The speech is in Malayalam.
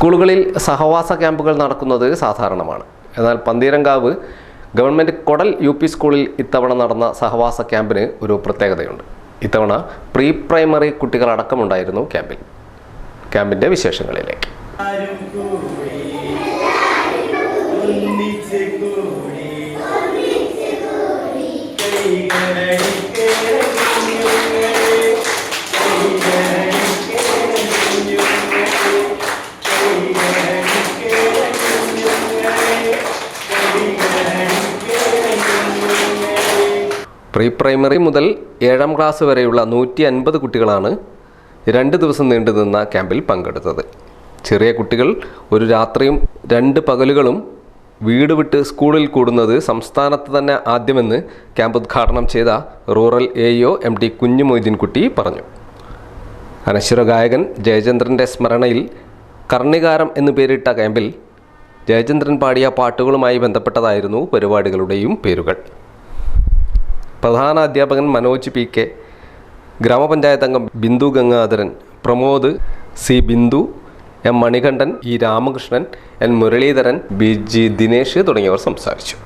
സ്കൂളുകളിൽ സഹവാസ ക്യാമ്പുകൾ നടക്കുന്നത് സാധാരണമാണ്. എന്നാൽ Pantheerankavu government Kodal U P സ്കൂളിൽ ഇത്തവണ നടന്ന സഹവാസ ക്യാമ്പിന് ഒരു പ്രത്യേകതയുണ്ട്. ഇത്തവണ പ്രീ പ്രൈമറി കുട്ടികളടക്കമുണ്ടായിരുന്നു ക്യാമ്പിൽ. ക്യാമ്പിന്റെ വിശേഷങ്ങളിലേക്ക്. പ്രീ പ്രൈമറി മുതൽ ഏഴാം ക്ലാസ് വരെയുള്ള നൂറ്റി അൻപത് കുട്ടികളാണ് രണ്ട് ദിവസം നീണ്ടു നിന്ന ക്യാമ്പിൽ പങ്കെടുത്തത്. ചെറിയ കുട്ടികൾ ഒരു രാത്രിയും രണ്ട് പകലുകളും വീട് വിട്ട് സ്കൂളിൽ കൂടുന്നത് സംസ്ഥാനത്ത് തന്നെ ആദ്യമെന്ന് ക്യാമ്പ് ഉദ്ഘാടനം ചെയ്ത rural A O M T Kunhu Moideenkutty പറഞ്ഞു. അനശ്വര ഗായകൻ ജയചന്ദ്രന്റെ സ്മരണയിൽ കർണികാരം എന്നു പേരിട്ട ക്യാമ്പിൽ ജയചന്ദ്രൻ പാടിയ പാട്ടുകളുമായി ബന്ധപ്പെട്ടതായിരുന്നു പരിപാടികളുടെയും പേരുകൾ. പ്രധാന അധ്യാപകൻ മനോജ് പി കെ ഗ്രാമപഞ്ചായത്ത് അംഗം Bindu Gangadharan Pramod C Bindu M Manikandan E Ramakrishnan N Muraleedharan B G Dinesh തുടങ്ങിയവർ സംസാരിച്ചു.